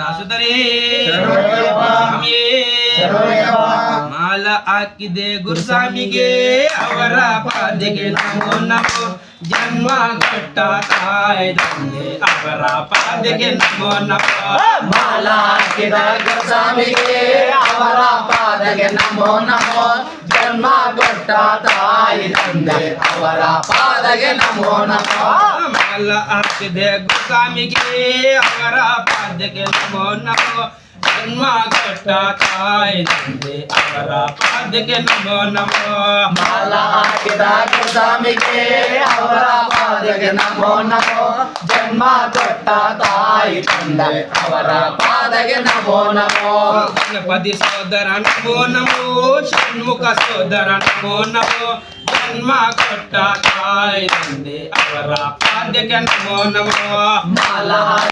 ಸುತರೇ ಶರಣಯ್ಯಪ್ಪ. ಸ್ವಾಮಿಯೇ ಶರಣಯ್ಯಪ್ಪ. ಮಾಲ ಹಾಕಿದೆ ಗುರುಸ್ವಾಮಿಗೆ ಅವರ ಪಾದಿಗೆ ನಮೋ ನಮೋ ಜನ್ಮ ಕೊಟ್ಟ ತಾಯಿ ತಂದೆ ಅವರ ಪಾದಿಗೆ ನಮೋ ನಮೋ ಮಾಲ ಹಾಕಿದ ಗುರುಸ್ವಾಮಿಗೆ ಅವರ ಪಾದಗೆ ನಮೋ ನಮೋ ಜನ್ಮ ಕೊಟ್ಟ ತಾಯಿ ತಂದೆ ಅವರ ಪಾದಗೆ ನಮೋ ನಮೋ ಮಾಲ ಹಾಕಿದೆ ಗುರುಸ್ವಾಮಿಗೆ ಅವರ ಪಾದಕ್ಕೆ ನಮೋ ನಮೋ ಜನ್ಮ ಕೊಟ್ಟ ತಾಯಿ ತಂದೆ ಅವರ ಪಾದಕ್ಕೆ ನಮೋ ನಮೋ ಮಾಲ ಹಾಕಿದ ಗುರುಸ್ವಾಮಿಗೆ ಅವರ ಪಾದಗೆ ನಮೋ ನಮೋ ಜನ್ಮ ಕೊಟ್ಟ ತಾಯಿ ತಂದೆ ಅವರ ಪಾದಗೆ ನಮೋ ನಮೋ ಗಣಪತಿ ಸೋದರ ನಮೋ ನಮೋ ಷಣ್ಮುಖ ಸೋದರ ನಮೋ ನಮೋ ಜನ್ಮ ಕೊಟ್ಟ ತಾಯಿ ತಂದೆ ಅವರ ಪಾದ್ಯಕ್ಕೆ ನಮೋ ನಮೋ ಮಾಲ